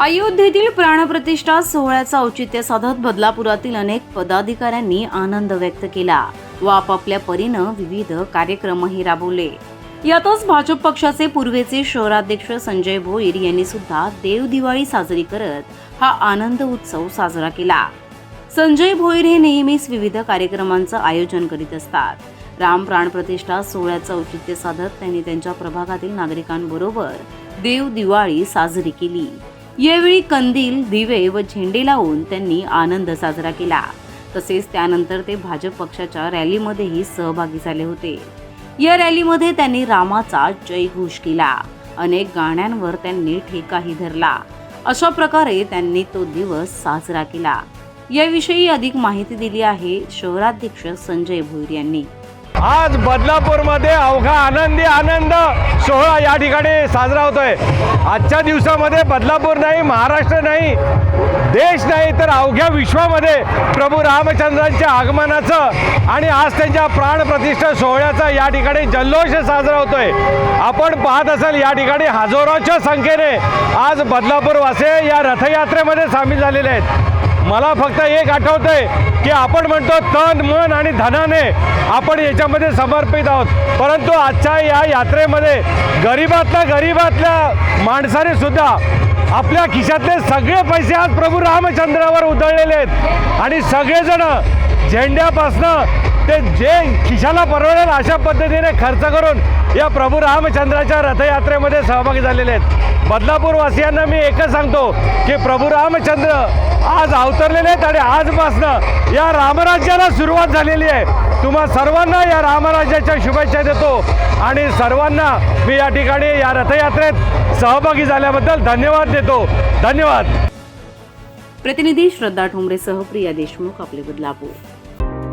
अयोध्येतील प्राणप्रतिष्ठा सोहळ्याचं औचित्य साधत बदलापुरातील अनेक पदाधिकाऱ्यांनी आनंद व्यक्त केला. व आपापल्या परीनं विविध कार्यक्रमही राबवले. यातच भाजप पक्षाचे पूर्वेचे शहराध्यक्ष संजय भोईर यांनी सुद्धा देवदिवाळी साजरी करत हा आनंद उत्सव साजरा केला. संजय भोईर हे नेहमीच विविध कार्यक्रमांचं आयोजन करीत असतात. राम प्राणप्रतिष्ठा सोहळ्याचं औचित्य साधत त्यांनी त्यांच्या प्रभागातील नागरिकांबरोबर देव दिवाळी साजरी केली. यावेळी कंदील दिवे व झेंडे लावून त्यांनी आनंद साजरा केला. तसेच त्यानंतर ते भाजप पक्षाच्या रॅलीमध्येही सहभागी झाले होते. या रॅलीमध्ये त्यांनी रामाचा जयघोष केला. अनेक गाण्यांवर त्यांनी ठेकाही धरला. अशा प्रकारे त्यांनी तो दिवस साजरा केला. याविषयी अधिक माहिती दिली आहे शहराध्यक्ष संजय भोईर यांनी. आज बदलापूरमध्ये अवघा आनंदी आनंद सोहळा या ठिकाणी साजरा होतोय. आजच्या दिवसामध्ये बदलापूर नाही महाराष्ट्र नाही देश नाही तर अवघ्या विश्वामध्ये प्रभू रामचंद्रांच्या आगमनाचं आणि आज त्यांच्या प्राणप्रतिष्ठा सोहळ्याचा या ठिकाणी जल्लोष साजरा होतोय. आपण पाहत असाल या ठिकाणी हजारोच्या संख्येने आज बदलापूरवासे या रथयात्रेमध्ये सामील झालेले आहेत. मला फक्त एक आठवतंय की आपण म्हणतो तन मन आणि धनाने आपण याच्यामध्ये समर्पित आहोत. परंतु आजच्या या यात्रेमध्ये गरीबातल्या गरीबातल्या माणसाने सुद्धा आपल्या खिशातले सगळे पैसे आज प्रभू रामचंद्रावर उधळलेले आहेत. आणि सगळेजण झेंड्यापासनं ते जे खिशाला परवडेल अशा पद्धतीने खर्च करून या प्रभू रामचंद्राच्या रथयात्रेमध्ये सहभागी झालेले आहेत. बदलापूरवासियांना मी एकच सांगतो की प्रभू रामचंद्र आज अवतरलेले आहेत आणि आजपासनं या रामराज्याला सुरुवात झालेली आहे. तुम्हा सर्वांना या रामराज्याच्या शुभेच्छा देतो आणि सर्वांना मी या ठिकाणी या रथयात्रेत सहभागी झाल्याबद्दल धन्यवाद देतो. धन्यवाद. प्रतिनिधी श्रद्धा ठोंबरेसह प्रिया देशमुख आपले बदलापूर.